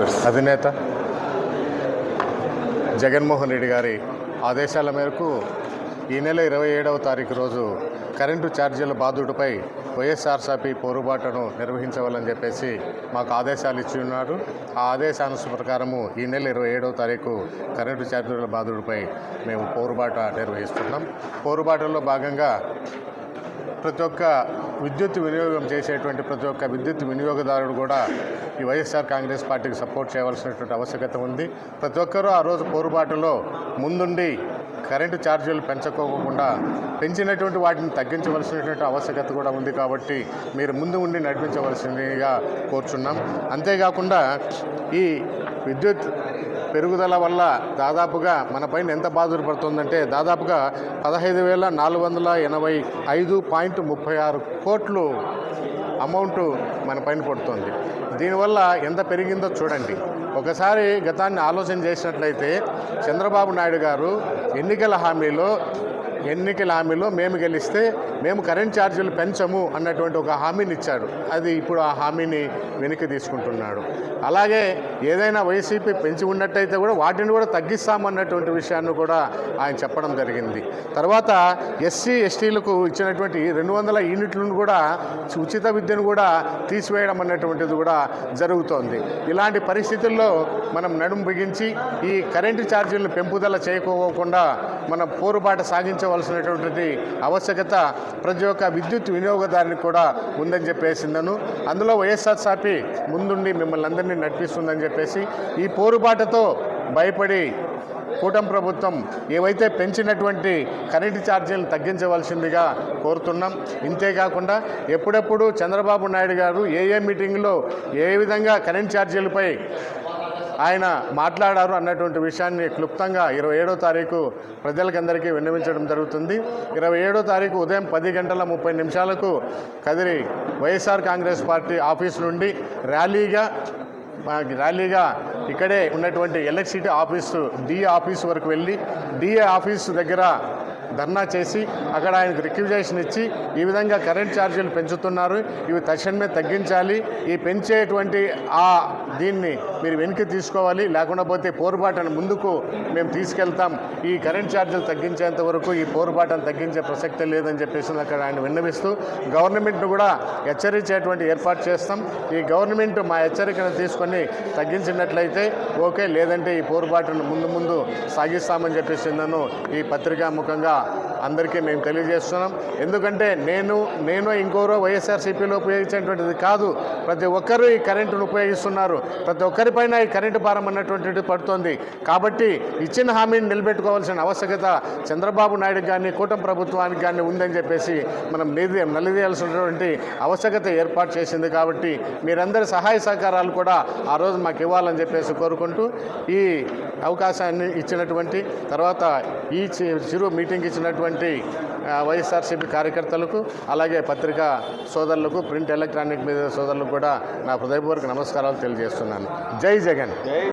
అధినేత జగన్మోహన్ రెడ్డి గారి ఆదేశాల మేరకు ఈ నెల ఇరవై ఏడవ తారీఖు రోజు కరెంటు ఛార్జీల బాధుడిపై వైఎస్ఆర్సీపీ పోరుబాటును నిర్వహించవాలని చెప్పేసి మాకు ఆదేశాలు ఇచ్చి ఉన్నారు. ఆ ఆదేశానుస ప్రకారము ఈ నెల ఇరవై ఏడవ తారీఖు కరెంటు ఛార్జీల బాధుడిపై మేము పోరుబాట నిర్వహిస్తున్నాం. పోరుబాటలో భాగంగా ప్రతి ఒక్క విద్యుత్ వినియోగం చేసేటువంటి ప్రతి ఒక్క విద్యుత్ వినియోగదారుడు కూడా ఈ వైఎస్ఆర్ కాంగ్రెస్ పార్టీకి సపోర్ట్ చేయవలసినటువంటి ఆవశ్యకత ఉంది. ప్రతి ఒక్కరూ ఆ రోజు పోరుబాటులో ముందుండి కరెంటు ఛార్జీలు పెంచుకోకుండా పెంచినటువంటి వాటిని తగ్గించవలసినటువంటి ఆవశ్యకత కూడా ఉంది కాబట్టి మీరు ముందు ఉండి నడిపించవలసిందిగా కోరుచున్నాం. అంతేకాకుండా ఈ విద్యుత్ పెరుగుదల వల్ల దాదాపుగా మన పైన ఎంత బాధలు పడుతుందంటే దాదాపుగా పదహైదు వేల నాలుగు వందల ఎనభై ఐదు పాయింట్ ముప్పై ఆరు కోట్లు అమౌంట్ మన పైన పడుతుంది. దీనివల్ల ఎంత పెరిగిందో చూడండి. ఒకసారి గతాన్ని ఆలోచన చేసినట్లయితే చంద్రబాబు నాయుడు గారు ఎన్నికల హామీలో ఎన్నికల హామీలో మేము గెలిస్తే మేము కరెంట్ ఛార్జీలు పెంచము అన్నటువంటి ఒక హామీని ఇచ్చాడు అది ఇప్పుడు ఆ హామీని వెనక్కి తీసుకుంటున్నాడు. అలాగే ఏదైనా వైసీపీ పెంచి ఉన్నట్టయితే కూడా వాటిని కూడా తగ్గిస్తామన్నటువంటి విషయాన్ని కూడా ఆయన చెప్పడం జరిగింది. తర్వాత ఎస్సీ ఎస్టీలకు ఇచ్చినటువంటి రెండు వందల యూనిట్లను కూడా ఉచిత విద్యను కూడా తీసివేయడం అన్నటువంటిది కూడా జరుగుతోంది. ఇలాంటి పరిస్థితుల్లో మనం నడుము బిగించి ఈ కరెంటు ఛార్జీలను పెంపుదల చేయకోకుండా మనం పోరుబాట సాగించవలసినటువంటి ఆవశ్యకత. ప్రతి ఒక్క విద్యుత్ వినియోగదారునికి కూడా ఉందని చెప్పేసిందను అందులో వైఎస్ఆర్సీపీ ముందుండి మిమ్మల్ని అందరినీ నడిపిస్తుందని చెప్పేసి ఈ పోరుబాటతో భయపడి కూటమి ప్రభుత్వం ఏవైతే పెంచినటువంటి కరెంటు ఛార్జీలను తగ్గించవలసిందిగా కోరుతున్నాం. ఇంతేకాకుండా ఎప్పుడెప్పుడు చంద్రబాబు నాయుడు గారు ఏ ఏ మీటింగ్లో ఏ విధంగా కరెంట్ ఛార్జీలపై ఆయన మాట్లాడారు అన్నటువంటి విషయాన్ని క్లుప్తంగా ఇరవై ఏడో తారీఖు ప్రజలకందరికీ విన్నవించడం జరుగుతుంది. ఇరవై ఏడో తారీఖు ఉదయం పది గంటల ముప్పై నిమిషాలకు Kadiri YSR Congress party office నుండి ర్యాలీగా ర్యాలీగా ఇక్కడే ఉన్నటువంటి ఎలక్ట్రిసిటీ ఆఫీసు డిఏ ఆఫీస్ వరకు వెళ్ళి డిఏ ఆఫీసు దగ్గర ధర్నా చేసి అక్కడ ఆయనకు రిక్విజేషన్ ఇచ్చి ఈ విధంగా కరెంట్ ఛార్జీలు పెంచుతున్నారు. ఇవి తక్షణమే తగ్గించాలి. ఈ పెంచేటువంటి ఆ దీన్ని మీరు వెనక్కి తీసుకోవాలి. లేకుండా పోతే పోరుబాటను ముందుకు మేము తీసుకెళ్తాం. ఈ కరెంట్ ఛార్జీలు తగ్గించేంత వరకు ఈ పోరుబాటను తగ్గించే ప్రసక్తి లేదని చెప్పేసి అక్కడ ఆయన విన్నవిస్తూ గవర్నమెంట్ను కూడా హెచ్చరించేటువంటి ఏర్పాటు చేస్తాం. ఈ గవర్నమెంట్ మా హెచ్చరికను తీసుకొని తగ్గించినట్లయితే ఓకే. లేదంటే ఈ పోరుబాటును ముందు ముందు సాగిస్తామని చెప్పేసి నన్ను ఈ పత్రికా ముఖంగా అందరికీ మేము తెలియజేస్తున్నాం. ఎందుకంటే నేను నేను ఇంకోరో వైఎస్ఆర్సీపీలో ఉపయోగించేటువంటిది కాదు. ప్రతి ఒక్కరూ ఈ కరెంటును ఉపయోగిస్తున్నారు. ప్రతి ఒక్కరిపైన ఈ కరెంటు భారం అన్నటువంటిది పడుతోంది. కాబట్టి ఇచ్చిన హామీని నిలబెట్టుకోవాల్సిన ఆవశ్యకత చంద్రబాబు నాయుడు కానీ కూటమి ప్రభుత్వానికి కానీ ఉందని చెప్పేసి మనం నిధి నలిదేయాల్సినటువంటి ఆవశ్యకత ఏర్పాటు చేసింది కాబట్టి మీరందరి సహాయ సహకారాలు కూడా ఆ రోజు మాకు ఇవ్వాలని చెప్పేసి కోరుకుంటూ ఈ అవకాశాన్ని ఇచ్చినటువంటి తర్వాత ఈ చిరు మీటింగ్ ఇచ్చినటువంటి వైఎస్ఆర్సీపీ కార్యకర్తలకు అలాగే పత్రికా సోదరులకు ప్రింట్ ఎలక్ట్రానిక్ మీడియా సోదరులకు కూడా నా హృదయపూర్వక నమస్కారాలు తెలియజేస్తున్నాను. జై జగన్.